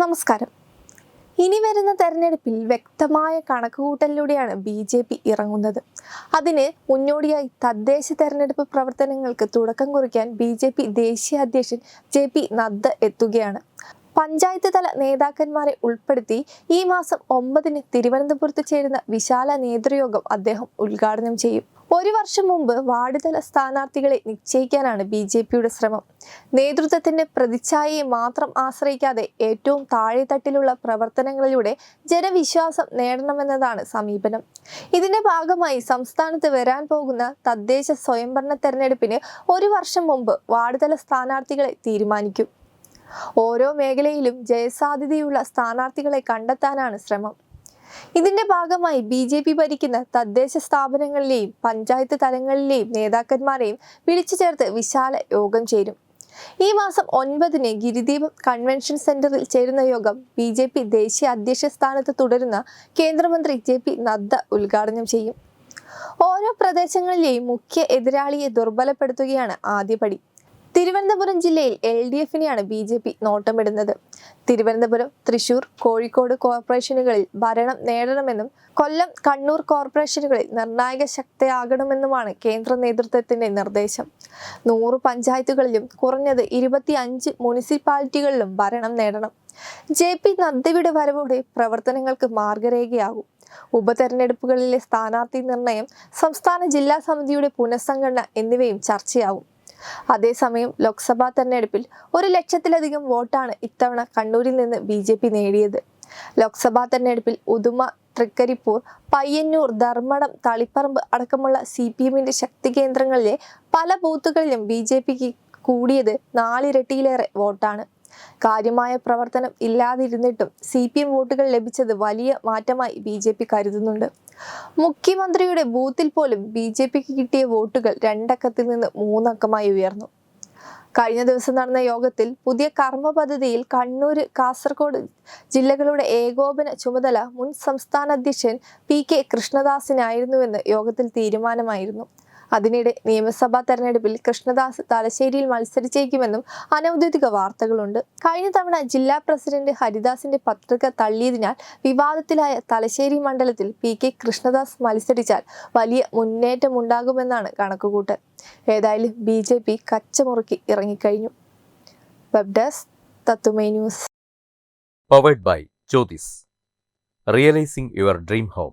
നമസ്കാരം. ഇനി വരുന്ന തെരഞ്ഞെടുപ്പിൽ വ്യക്തമായ കണക്കുകൂട്ടലിലൂടെയാണ് ബി ജെ പി ഇറങ്ങുന്നത്. അതിന് മുന്നോടിയായി തദ്ദേശ തെരഞ്ഞെടുപ്പ് പ്രവർത്തനങ്ങൾക്ക് തുടക്കം കുറിക്കാൻ ബി ജെ പി ദേശീയ അധ്യക്ഷൻ ജെ പി നദ്ദ എത്തുകയാണ്. പഞ്ചായത്ത് തല നേതാക്കന്മാരെ ഉൾപ്പെടുത്തി ഈ മാസം ഒമ്പതിന് തിരുവനന്തപുരത്ത് ചേരുന്ന വിശാല നേതൃയോഗം അദ്ദേഹം ഉദ്ഘാടനം ചെയ്യും. ഒരു വർഷം മുമ്പ് വാർഡ് തല സ്ഥാനാർത്ഥികളെ നിശ്ചയിക്കാനാണ് ബി ജെ പിയുടെ ശ്രമം. നേതൃത്വത്തിന്റെ പ്രതിച്ഛായയെ മാത്രം ആശ്രയിക്കാതെ ഏറ്റവും താഴെത്തട്ടിലുള്ള പ്രവർത്തനങ്ങളിലൂടെ ജനവിശ്വാസം നേടണമെന്നതാണ് സമീപനം. ഇതിന്റെ ഭാഗമായി സംസ്ഥാനത്ത് വരാൻ പോകുന്ന തദ്ദേശ സ്വയംഭരണ തെരഞ്ഞെടുപ്പിന് ഒരു വർഷം മുമ്പ് വാർഡ് തല സ്ഥാനാർത്ഥികളെ തീരുമാനിക്കും. ഓരോ മേഖലയിലും ജയസാധ്യതയുള്ള സ്ഥാനാർത്ഥികളെ കണ്ടെത്താനാണ് ശ്രമം. ഇതിന്റെ ഭാഗമായി ബി ജെ പി ഭരിക്കുന്ന തദ്ദേശ സ്ഥാപനങ്ങളിലെയും പഞ്ചായത്ത് തലങ്ങളിലെയും നേതാക്കന്മാരെയും വിളിച്ചു ചേർത്ത് വിശാല യോഗം ചേരും. ഈ മാസം ഒൻപതിന് ഗിരിദീപ് കൺവെൻഷൻ സെന്ററിൽ ചേരുന്ന യോഗം ബി ജെ പി ദേശീയ അധ്യക്ഷ സ്ഥാനത്ത് തുടരുന്ന കേന്ദ്രമന്ത്രി ജെ പി നദ്ദ ഉദ്ഘാടനം ചെയ്യും. ഓരോ പ്രദേശങ്ങളിലെയും മുഖ്യ എതിരാളിയെ ദുർബലപ്പെടുത്തുകയാണ് ആദ്യപടി. തിരുവനന്തപുരം ജില്ലയിൽ എൽ ഡി എഫിനെയാണ് ബി ജെ പി നോട്ടമിടുന്നത്. തിരുവനന്തപുരം തൃശൂർ കോഴിക്കോട് കോർപ്പറേഷനുകളിൽ ഭരണം നേടണമെന്നും കൊല്ലം കണ്ണൂർ കോർപ്പറേഷനുകളിൽ നിർണായക ശക്തിയാകണമെന്നുമാണ് കേന്ദ്ര നേതൃത്വത്തിന്റെ നിർദ്ദേശം. നൂറ് പഞ്ചായത്തുകളിലും കുറഞ്ഞത് ഇരുപത്തി അഞ്ച് മുനിസിപ്പാലിറ്റികളിലും ഭരണം നേടണം. ജെ പി നദ്ദയുടെ വരവോടെ പ്രവർത്തനങ്ങൾക്ക് മാർഗരേഖയാകും. ഉപതെരഞ്ഞെടുപ്പുകളിലെ സ്ഥാനാർത്ഥി നിർണയം സംസ്ഥാന ജില്ലാ സമിതിയുടെ പുനഃസംഘടന എന്നിവയും ചർച്ചയാവും അതേസമയം ലോക്സഭാ തെരഞ്ഞെടുപ്പിൽ ഒരു ലക്ഷത്തിലധികം വോട്ടാണ് ഇത്തവണ കണ്ണൂരിൽ നിന്ന് ബി ജെ പി നേടിയത്. ലോക്സഭാ തെരഞ്ഞെടുപ്പിൽ ഉദുമ തൃക്കരിപ്പൂർ പയ്യന്നൂർ ധർമ്മടം തളിപ്പറമ്പ് അടക്കമുള്ള സി പി എമ്മിന്റെ ശക്തി കേന്ദ്രങ്ങളിലെ പല ബൂത്തുകളിലും ബി ജെ പിക്ക് കൂടിയത് നാലിരട്ടിയിലേറെ വോട്ടാണ്. കാര്യമായ പ്രവർത്തനം ഇല്ലാതിരുന്നിട്ടും സി പി എം വോട്ടുകൾ ലഭിച്ചത് വലിയ മാറ്റമായി ബി ജെ പി കരുതുന്നുണ്ട്. മുഖ്യമന്ത്രിയുടെ ബൂത്തിൽ പോലും ബി ജെ പിക്ക് കിട്ടിയ വോട്ടുകൾ രണ്ടക്കത്തിൽ നിന്ന് മൂന്നക്കമായി ഉയർന്നു. കഴിഞ്ഞ ദിവസം നടന്ന യോഗത്തിൽ പുതിയ കർമ്മ പദ്ധതിയിൽ കണ്ണൂർ കാസർഗോഡ് ജില്ലകളുടെ ഏകോപന ചുമതല മുൻ സംസ്ഥാന അധ്യക്ഷൻ പി കെ കൃഷ്ണദാസിനായിരുന്നുവെന്ന് യോഗത്തിൽ തീരുമാനമായിരുന്നു. അതിനിടെ നിയമസഭാ തെരഞ്ഞെടുപ്പിൽ കൃഷ്ണദാസ് തലശ്ശേരിയിൽ മത്സരിച്ചേക്കുമെന്നും അനൌദ്യോഗിക വാർത്തകളുണ്ട്. കഴിഞ്ഞ തവണ ജില്ലാ പ്രസിഡന്റ് ഹരിദാസിന്റെ പത്രിക തള്ളിയതിനാൽ വിവാദത്തിലായ തലശ്ശേരി മണ്ഡലത്തിൽ പി കെ കൃഷ്ണദാസ് മത്സരിച്ചാൽ വലിയ മുന്നേറ്റമുണ്ടാകുമെന്നാണ് കണക്കുകൂട്ടൽ ഏതായാലും ബി ജെ പി കച്ചമുറുക്കി ഇറങ്ങിക്കഴിഞ്ഞു. Web desk news. Powered by Jyothis realising your dream home